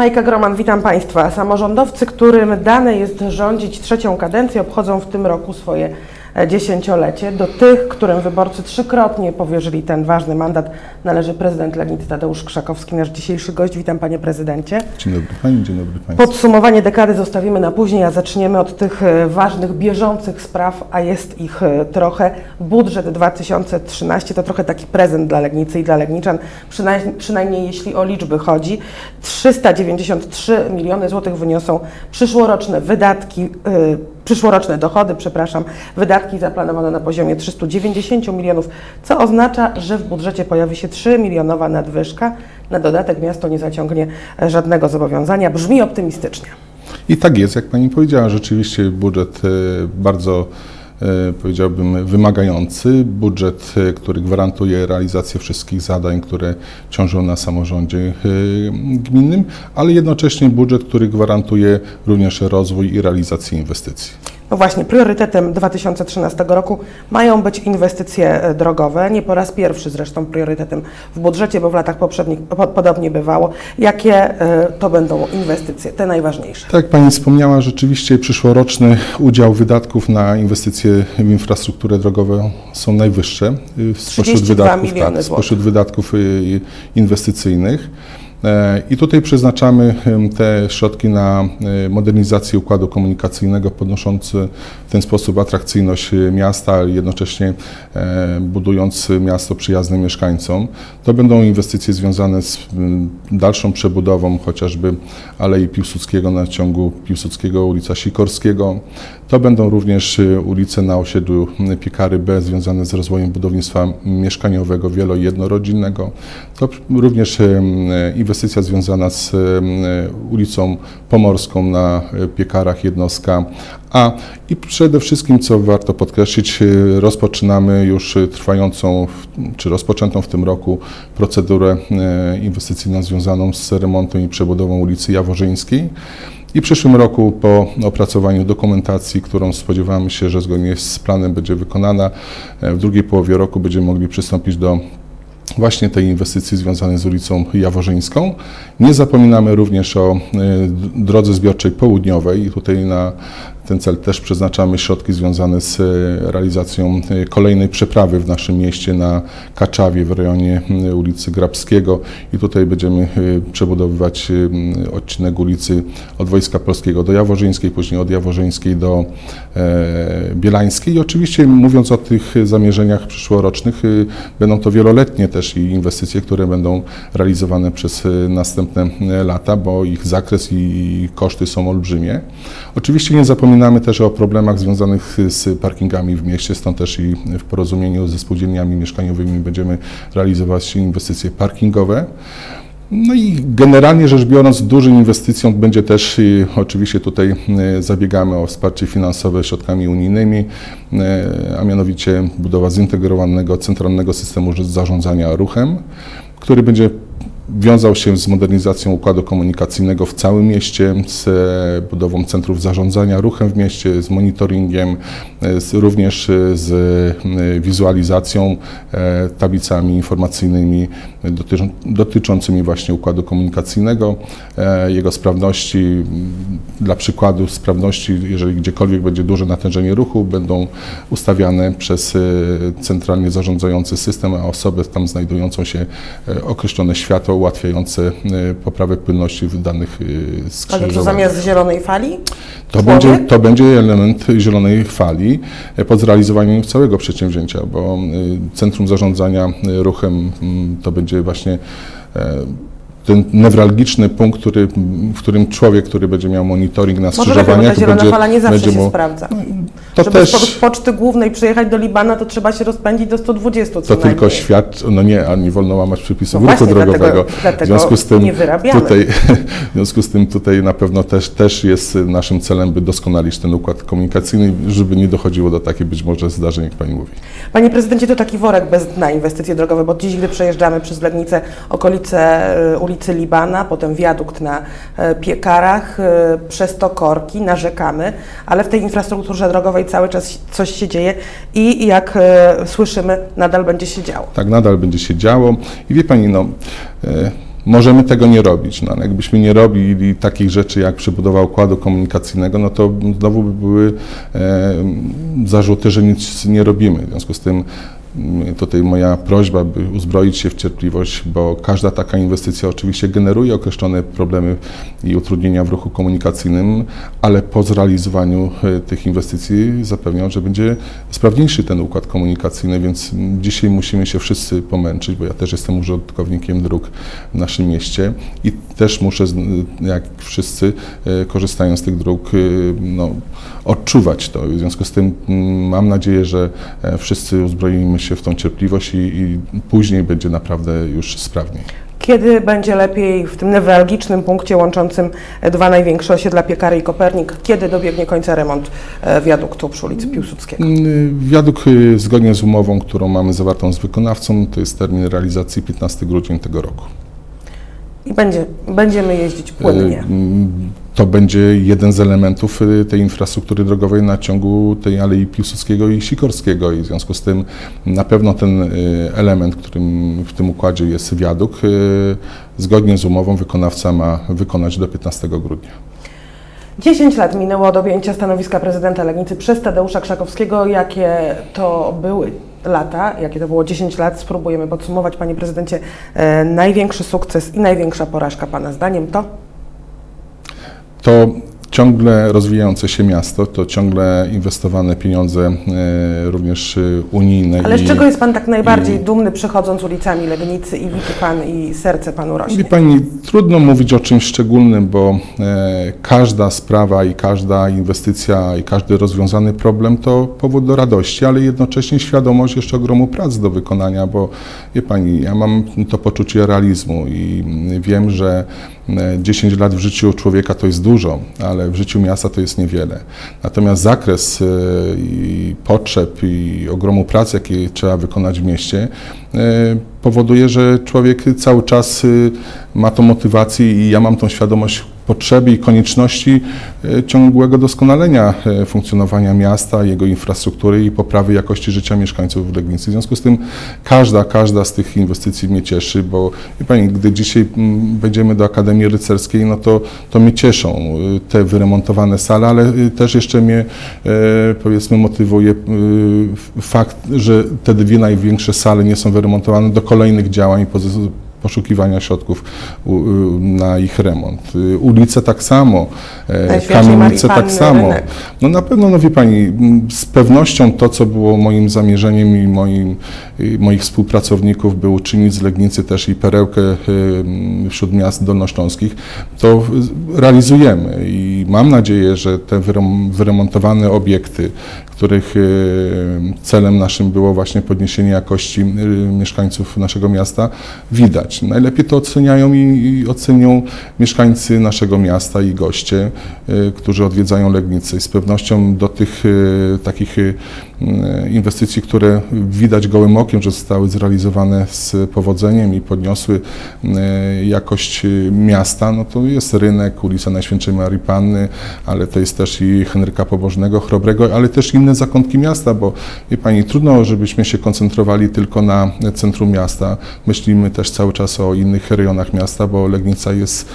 Majka Groman, witam Państwa. Samorządowcy, którym dane jest rządzić trzecią kadencję, obchodzą w tym roku swoje dziesięciolecie. Do tych, którym wyborcy trzykrotnie powierzyli ten ważny mandat, należy prezydent Legnicy Tadeusz Krzakowski, nasz dzisiejszy gość. Witam Panie Prezydencie. Dzień dobry Pani, dzień dobry Państwu. Podsumowanie dekady zostawimy na później, a zaczniemy od tych e, ważnych, bieżących spraw, a jest ich e, trochę. Budżet 2013 to trochę taki prezent dla Legnicy i dla Legniczan, przynajmniej, przynajmniej jeśli o liczby chodzi. 393 miliony złotych wyniosą przyszłoroczne wydatki, e, przyszłoroczne dochody, przepraszam, wydatki zaplanowane na poziomie 390 milionów, co oznacza, że w budżecie pojawi się 3 milionowa nadwyżka. Na dodatek miasto nie zaciągnie żadnego zobowiązania. Brzmi optymistycznie. I tak jest, jak Pani powiedziała, rzeczywiście budżet e, bardzo powiedziałbym wymagający, budżet, e, który gwarantuje realizację wszystkich zadań, które ciążą na samorządzie e, gminnym, ale jednocześnie budżet, który gwarantuje również rozwój i realizację inwestycji. No właśnie, priorytetem 2013 roku mają być inwestycje e, drogowe. Nie po raz pierwszy zresztą priorytetem w budżecie, bo w latach poprzednich po, podobnie bywało. Jakie e, to będą inwestycje, te najważniejsze? Tak jak Pani wspomniała, rzeczywiście przyszłoroczny udział wydatków na inwestycje w infrastrukturę drogową są najwyższe y, spośród 32 wydatków, tak, spośród wydatków inwestycyjnych. E, I tutaj przeznaczamy te środki na e, modernizację układu komunikacyjnego, podnoszący w ten sposób atrakcyjność e, miasta, ale jednocześnie budując miasto przyjazne mieszkańcom. To będą inwestycje związane z dalszą przebudową chociażby Alei Piłsudskiego na ciągu Piłsudskiego, ulica Sikorskiego. To będą również ulice na osiedlu Piekary B związane z rozwojem budownictwa mieszkaniowego wielo- i jednorodzinnego. To również em, inwestycja związana z em, ulicą Pomorską na e, Piekarach Jednostka A. I przede wszystkim, co warto podkreślić, e, rozpoczynamy już e, trwającą, czy rozpoczętą w tym roku procedurę e, inwestycyjną związaną z remontem i przebudową ulicy Jaworzyńskiej. I w przyszłym roku po opracowaniu dokumentacji, którą spodziewamy się, że zgodnie z planem będzie wykonana, e, w drugiej połowie roku będziemy mogli przystąpić do właśnie tej inwestycji związanej z ulicą Jaworzyńską. Nie zapominamy również o e, drodze zbiorczej południowej tutaj na ten cel też przeznaczamy środki związane z e, realizacją e, kolejnej przeprawy w naszym mieście na Kaczawie w rejonie ulicy Grabskiego i tutaj będziemy e, przebudowywać odcinek ulicy od Wojska Polskiego do Jaworzyńskiej, później od Jaworzyńskiej do Bielańskiej. I oczywiście mówiąc o tych zamierzeniach przyszłorocznych, będą to wieloletnie też i inwestycje, które będą realizowane przez następne lata, bo ich zakres i koszty są olbrzymie. Oczywiście nie zapominamy też o problemach związanych z parkingami w mieście, stąd też i w porozumieniu ze spółdzielniami mieszkaniowymi będziemy realizować inwestycje parkingowe. No i generalnie rzecz biorąc, dużą inwestycją będzie też, i oczywiście tutaj e, zabiegamy o wsparcie finansowe środkami unijnymi, e, a mianowicie budowa zintegrowanego centralnego systemu zarządzania ruchem, który będzie wiązał się z modernizacją układu komunikacyjnego w całym mieście, z budową centrów zarządzania ruchem w mieście, z monitoringiem, z, również z e, wizualizacją, e, tablicami informacyjnymi dotyczą, dotyczącymi właśnie układu komunikacyjnego, e, jego sprawności. Dla przykładu sprawności, jeżeli gdziekolwiek będzie duże natężenie ruchu, będą ustawiane przez e, centralnie zarządzający system, a osoby tam znajdującą się e, określone światło ułatwiające e, poprawę płynności w danych e, Ale to skrzyżowaniach. zamiast zielonej fali? To Człowiek? będzie, to będzie element zielonej fali e, pod zrealizowaniem całego przedsięwzięcia, bo Centrum Zarządzania Ruchem m, to będzie właśnie ten newralgiczny punkt, który, w którym człowiek, który będzie miał monitoring na Może skrzyżowaniach, zielona będzie, fala nie zawsze będzie się mu, sprawdza. to Żeby też, z poczty głównej przyjechać do Libana, to trzeba się rozpędzić do 120 co to tylko najmniej. świat, no nie, a nie wolno łamać przepisów No ruchu właśnie, drogowego. dlatego- dlatego w związku z tym tutaj, w związku z tym tutaj na pewno też, też jest naszym celem, by doskonalić ten układ komunikacyjny, żeby nie dochodziło do takich być może zdarzeń, jak Pani mówi. Panie prezydencie, to taki worek bez dna inwestycje drogowe, bo dziś, gdy przejeżdżamy przez Legnicę, okolice y, ulicy Libana, potem wiadukt na y, Piekarach, y, przez to korki, narzekamy, ale w tej infrastrukturze drogowej cały czas coś się dzieje i jak y, słyszymy, nadal będzie się działo. Tak, nadal będzie się działo. I wie Pani, no, e, Możemy tego nie robić. No, jakbyśmy nie robili takich rzeczy jak przebudowa układu komunikacyjnego, no to znowu by były e, zarzuty, że nic nie robimy. W związku z tym tutaj moja prośba, by uzbroić się w cierpliwość, bo każda taka inwestycja oczywiście generuje określone problemy i utrudnienia w ruchu komunikacyjnym, ale po zrealizowaniu e, tych inwestycji zapewniam, że będzie sprawniejszy ten układ komunikacyjny, więc dzisiaj musimy się wszyscy pomęczyć, bo ja też jestem użytkownikiem dróg w naszym mieście i też muszę, jak wszyscy, e, korzystając z tych dróg, e, no, odczuwać to. W związku z tym mm, mam nadzieję, że wszyscy uzbroimy się w tą cierpliwość i, i później będzie naprawdę już sprawniej. Kiedy będzie lepiej w tym newralgicznym punkcie łączącym dwa największe osiedla Piekary i Kopernik, kiedy dobiegnie końca remont e, wiaduktu przy ulicy Piłsudskiego? Mm, Wiaduk y, zgodnie z umową, którą mamy zawartą z wykonawcą, to jest termin realizacji 15 grudzień tego roku. I będzie, będziemy jeździć płynnie. To będzie jeden z elementów y, tej infrastruktury drogowej na ciągu tej Alei Piłsudskiego i Sikorskiego i w związku z tym na pewno ten y, element, którym w tym układzie jest wiaduk, y, zgodnie z umową wykonawca ma wykonać do 15 grudnia. 10 lat minęło od objęcia stanowiska prezydenta Legnicy przez Tadeusza Krzakowskiego. Jakie to były lata, jakie to było 10 lat? Spróbujemy podsumować. Panie prezydencie, e, największy sukces i największa porażka Pana zdaniem to? To ciągle rozwijające się miasto, to ciągle inwestowane pieniądze e, również e, unijne. Ale i, z czego jest Pan tak najbardziej i- dumny przechodząc ulicami Legnicy i widzi Pan i serce Panu rośnie? Wie Pani, trudno mówić o czymś szczególnym, bo e, każda sprawa i każda inwestycja i każdy rozwiązany problem to powód do radości, ale jednocześnie świadomość jeszcze ogromu prac do wykonania, bo wie Pani, ja mam to poczucie realizmu i mm, wiem, że 10 lat w życiu człowieka to jest dużo, ale w życiu miasta to jest niewiele. Natomiast zakres e, i potrzeb i ogromu prac, jakie trzeba wykonać w mieście, e, powoduje, że człowiek cały czas ma tą motywację i ja mam tą świadomość potrzeby i konieczności y, ciągłego doskonalenia y, funkcjonowania miasta, jego infrastruktury i poprawy jakości życia mieszkańców w Legnicy. W związku z tym każda, każda z tych inwestycji mnie cieszy, bo wie Pani, gdy dzisiaj mm, będziemy do Akademii Rycerskiej, no to, to mnie cieszą y, te wyremontowane sale, ale też jeszcze mnie e, powiedzmy motywuje fakt, że te dwie największe sale nie są wyremontowane do kolejnych działań poszukiwania środków y, na ich remont. Y, Ulice tak samo, e, kamienice tak samo. rynek. No na pewno, no wie Pani, z pewnością to, co było moim zamierzeniem i moim, i moich współpracowników, by uczynić z Legnicy też i perełkę wśród miast dolnośląskich, to realizujemy i mam nadzieję, że te wyrem- wyremontowane obiekty, których celem naszym było właśnie podniesienie jakości mieszkańców naszego miasta, widać. Najlepiej to oceniają i, ocenią mieszkańcy naszego miasta i goście, którzy odwiedzają Legnicę. I z pewnością do tych y, takich y, y, inwestycji, które widać gołym okiem, że zostały zrealizowane z powodzeniem i podniosły y, jakość y, miasta, no to jest rynek, ulica Najświętszej Marii Panny, ale to jest też i Henryka Pobożnego, Chrobrego, ale też inne zakątki miasta, bo wie Pani, trudno, żebyśmy się koncentrowali tylko na centrum miasta. Myślimy też cały czas o innych rejonach miasta, bo Legnica jest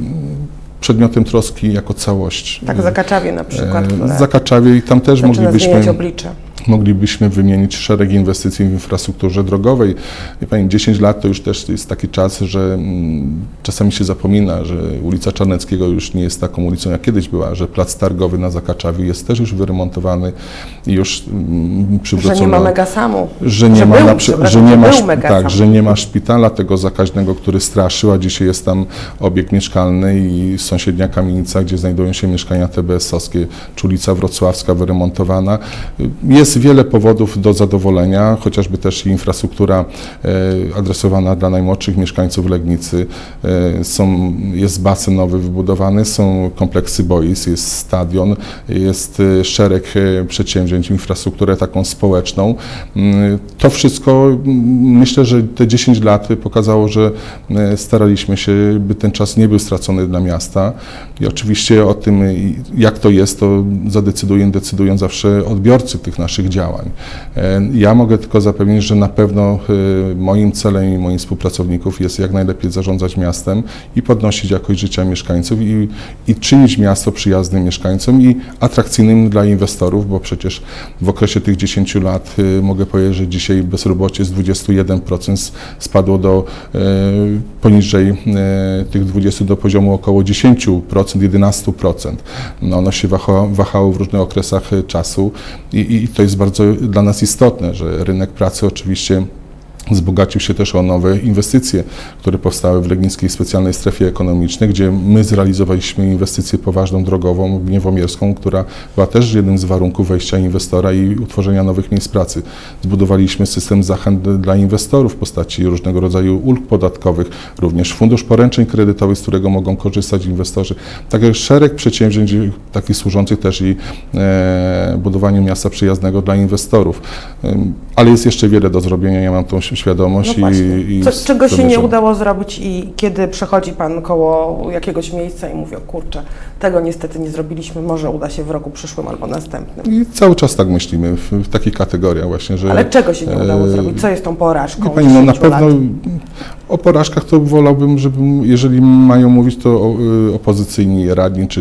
mm, przedmiotem troski jako całość. Tak, Zakaczawie na przykład, E, które Zakaczawie i tam też moglibyśmy oblicze. Moglibyśmy wymienić szereg inwestycji w infrastrukturze drogowej. Wie Pani, 10 lat to już też jest taki czas, że mm, czasami się zapomina, że ulica Czarneckiego już nie jest taką ulicą, jak kiedyś była, że plac targowy na Zakaczawie jest też już wyremontowany i już mm, Że przywrócono nie ma Megasamu. że nie Że ma, był, na że nie że ma, Megasam. tak, że nie ma szpitala tego zakaźnego, który straszył, a dzisiaj jest tam obiekt mieszkalny i sąsiednia kamienica, gdzie znajdują się mieszkania TBS-owskie, czy ulica Wrocławska wyremontowana. Jest wiele powodów do zadowolenia, chociażby też infrastruktura e, adresowana dla najmłodszych mieszkańców Legnicy. E, są, jest basen nowy wybudowany, są kompleksy boisk, jest stadion, jest e, szereg przedsięwzięć, infrastrukturę taką społeczną. Mm, To wszystko, mm, myślę, że te 10 lat pokazało, że staraliśmy się, by ten czas nie był stracony dla miasta. I oczywiście o tym, jak to jest, to zadecydują, decydują zawsze odbiorcy tych naszych naszych działań. E, Ja mogę tylko zapewnić, że na pewno e, moim celem i moim współpracowników jest jak najlepiej zarządzać miastem i podnosić jakość życia mieszkańców i, i czynić miasto przyjaznym mieszkańcom i atrakcyjnym dla inwestorów, bo przecież w okresie tych 10 lat e, mogę powiedzieć, że dzisiaj bezrobocie z 21% spadło do poniżej tych 20 do poziomu około 10%, 11%. No ono się waha, wahało w różnych okresach czasu i, i to jest bardzo dla nas istotne, że rynek pracy oczywiście wzbogacił się też o nowe inwestycje, które powstały w Legnickiej Specjalnej Strefie Ekonomicznej, gdzie my zrealizowaliśmy inwestycję poważną drogową gniewomierską, która była też jednym z warunków wejścia inwestora i utworzenia nowych miejsc pracy. Zbudowaliśmy system zachęt dla inwestorów w postaci różnego rodzaju ulg podatkowych, również fundusz poręczeń kredytowych, z którego mogą korzystać inwestorzy. Także szereg przedsięwzięć takich służących też i e, budowaniu miasta przyjaznego dla inwestorów. Ym, Ale jest jeszcze wiele do zrobienia, ja mam tą świadomość No i, i Co, czego się nie udało zrobić i kiedy przechodzi Pan koło jakiegoś miejsca i mówi, o kurczę, tego niestety nie zrobiliśmy, może uda się w roku przyszłym albo następnym. I cały czas tak myślimy, w, w takich kategoriach właśnie, że... Ale czego się nie udało e, zrobić? Co jest tą porażką? Pani, no na 10 pewno lat? O porażkach to wolałbym, żeby, jeżeli mają mówić, to y, opozycyjni radni czy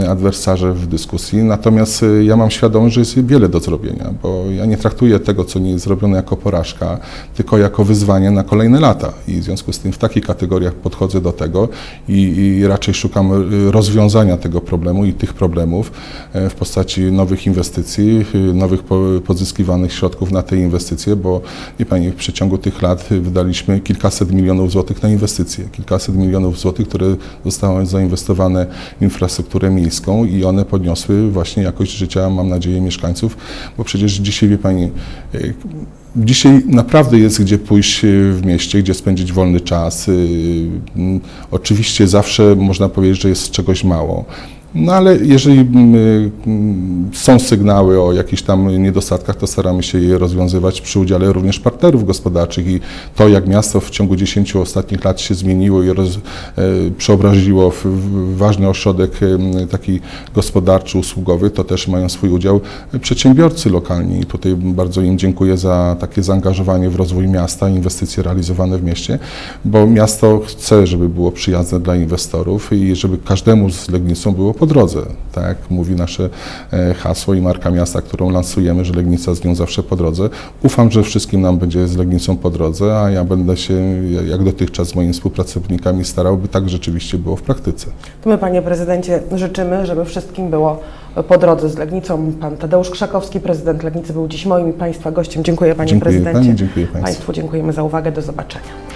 y, adwersarze w dyskusji. Natomiast y, ja mam świadomość, że jest wiele do zrobienia, bo ja nie traktuję tego, co nie jest zrobione jako porażka, tylko jako wyzwanie na kolejne lata. I w związku z tym w takich kategoriach podchodzę do tego i, i raczej szukam rozwiązania tego problemu i tych problemów e, w postaci nowych inwestycji, nowych po, pozyskiwanych środków na te inwestycje, bo wie Pani, w przeciągu tych lat wydaliśmy kilkaset milionów złotych na inwestycje, kilkaset milionów złotych, które zostały zainwestowane w infrastrukturę miejską i one podniosły właśnie jakość życia, mam nadzieję, mieszkańców, bo przecież dzisiaj, wie Pani, y, Dzisiaj naprawdę jest gdzie pójść y, w mieście, gdzie spędzić wolny czas. Mm, Oczywiście zawsze można powiedzieć, że jest czegoś mało. No ale jeżeli mm, y, mm, są sygnały o jakichś tam niedostatkach, to staramy się je rozwiązywać przy udziale również partnerów gospodarczych i to, jak miasto w ciągu 10 ostatnich lat się zmieniło i roz, e, przeobraziło w, ważny ośrodek em, taki gospodarczy, usługowy, to też mają swój udział przedsiębiorcy lokalni. I tutaj bardzo im dziękuję za takie zaangażowanie w rozwój miasta, inwestycje realizowane w mieście, bo miasto chce, żeby było przyjazne dla inwestorów i żeby każdemu z Legnicą było po drodze. Tak jak mówi nasze e, hasło i marka miasta, którą lansujemy, że Legnica z nią zawsze po drodze. Ufam, że wszystkim nam będzie z Legnicą po drodze, a ja będę się jak dotychczas z moimi współpracownikami starał, by tak rzeczywiście było w praktyce. To my, Panie Prezydencie, życzymy, żeby wszystkim było po drodze z Legnicą. Pan Tadeusz Krzakowski, prezydent Legnicy, był dziś moim i Państwa gościem. Dziękuję Panie Dziękuję Prezydencie. Pani, dziękuję Państwu. Państwu dziękujemy za uwagę. Do zobaczenia.